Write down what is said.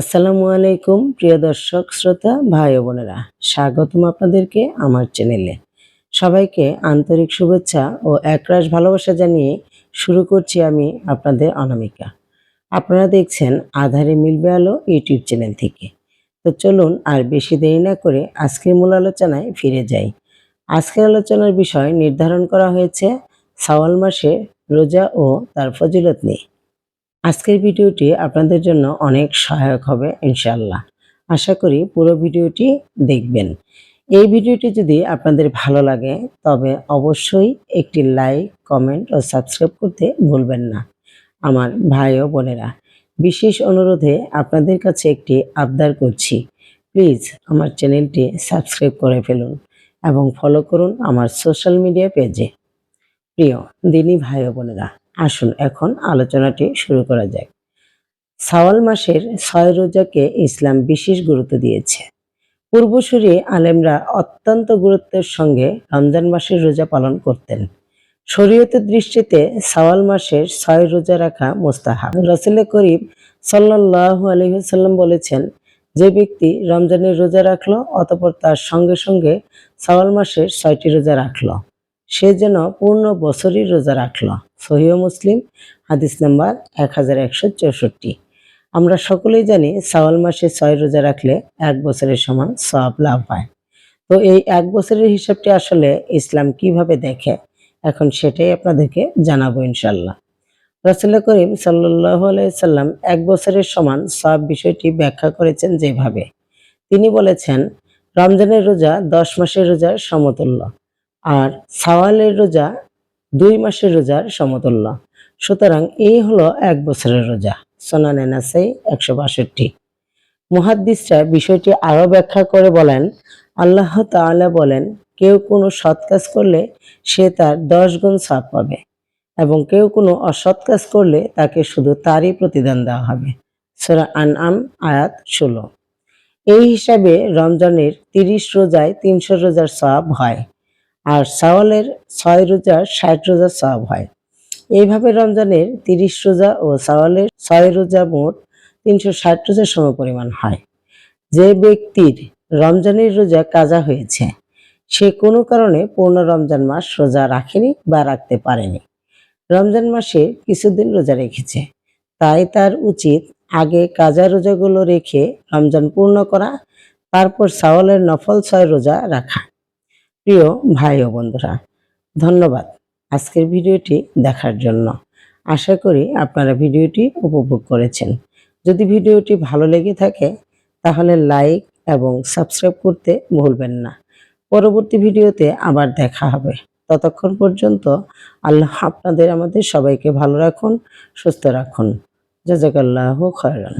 আসসালামু আলাইকুম, প্রিয় দর্শক, শ্রোতা, ভাই বোনেরা। স্বাগতম আপনাদেরকে আমার চ্যানেলে। সবাইকে আন্তরিক শুভেচ্ছা ও একরাশ ভালোবাসা জানিয়ে শুরু করছি আমি আপনাদের অনামিকা। আপনারা দেখছেন আধারে মিলবে আলো ইউটিউব চ্যানেল থেকে। তো চলুন আর বেশি দেরি না করে আজকের মূল আলোচনায় ফিরে যাই। আজকের আলোচনার বিষয় নির্ধারণ করা হয়েছে সাওয়াল মাসে রোজা ও তার ফজিলত নিয়ে। আজকের ভিডিওটি আপনাদের জন্য অনেক সহায়ক হবে ইনশাল্লাহ আশা করি পুরো ভিডিওটি দেখবেন। এই ভিডিওটি যদি আপনাদের ভালো লাগে, তবে অবশ্যই একটি লাইক, কমেন্ট ও সাবস্ক্রাইব করতে ভুলবেন না। আমার ভাই ও বোনেরা, বিশেষ অনুরোধে আপনাদের কাছে একটি আবদার করছি। প্লিজ আমার চ্যানেলটি সাবস্ক্রাইব করে ফেলুন এবং ফলো করুন আমার সোশ্যাল মিডিয়া পেজে। প্রিয় দিনী ভাই ও বোনেরা আসুন, এখন আলোচনাটি শুরু করা যাক। সাওয়াল মাসের ছয় রোজাকে ইসলাম বিশেষ গুরুত্ব দিয়েছে। পূর্বসূরি আলেমরা অত্যন্ত গুরুত্বের সঙ্গে রমজান মাসের রোজা পালন করতেন। শরীয়তের দৃষ্টিতে সাওয়াল মাসের ছয় রোজা রাখা মোস্তাহাব। রসুল করিম সাল্লাল্লাহু আলাইহি সাল্লাম বলেছেন, যে ব্যক্তি রমজানের রোজা রাখল, অতপর তার সঙ্গে সঙ্গে সাওয়াল মাসের ছয়টি রোজা রাখল। সে যেন পূর্ণ বছরই রোজা রাখল। সহিহ মুসলিম, হাদিস নাম্বার এক হাজার একশো চৌষট্টি। আমরা সকলেই জানি সাওয়াল মাসে ছয় রোজা রাখলে এক বছরের সমান সব লাভ হয়। তো এই এক বছরের হিসাবটি আসলে ইসলাম কীভাবে দেখে, এখন সেটাই আপনাদেরকে জানাব ইনশাল্লাহ রসুল্লাহ করিম সাল্লাহ সাল্লাম এক বছরের সমান সব বিষয়টি ব্যাখ্যা করেছেন যেভাবে। তিনি বলেছেন, রমজানের রোজা দশ মাসের রোজার সমতুল্য। আর সাওয়ালের রোজা দুই মাসের রোজার সমতুল্য। সুতরাং এই হলো এক বছরের রোজা। সোনানে নাসাই একশো বাষট্টি। মুহাদ্দিসরা বিষয়টি আরও ব্যাখ্যা করে বলেন, আল্লাহ তাআলা বলেন, কেউ কোনো সৎ কাজ করলে সে তার দশ গুণ সাপ পাবে এবং কেউ কোনো অসৎ কাজ করলে তাকে শুধু তারই প্রতিদান দেওয়া হবে। সুরা আনআম, আয়াত ষোলো। এই হিসাবে রমজানের তিরিশ রোজায় তিনশো রোজার সব হয়। আর সাওয়ালের ছয় রোজার ষাট রোজা সব হয়। এইভাবে রমজানের তিরিশ রোজা ও সাওয়ালের ছয় রোজা মোট তিনশো ষাট রোজার সম পরিমাণ হয়। যে ব্যক্তির রমজানের রোজা কাজা হয়েছে, সে কোনো কারণে পূর্ণ রমজান মাস রোজা রাখেনি বা রাখতে পারেনি। রমজান মাসে কিছুদিন রোজা রেখেছে। তাই তার উচিত আগে কাজা রোজাগুলো রেখে রমজান পূর্ণ করা, তারপর সাওয়ালের নফল ছয় রোজা রাখা। প্রিয় ভাই ও বন্ধুরা, ধন্যবাদ আজকের ভিডিওটি দেখার জন্য। আশা করি আপনারা ভিডিওটি উপভোগ করেছেন। যদি ভিডিওটি ভালো লেগে থাকে, তাহলে লাইক এবং সাবস্ক্রাইব করতে ভুলবেন না। পরবর্তী ভিডিওতে আবার দেখা হবে। ততক্ষণ পর্যন্ত আল্লাহ আপনাদের আমাদের সবাইকে ভালো রাখুন, সুস্থ রাখুন। জাজাকাল্লাহ খয়রান।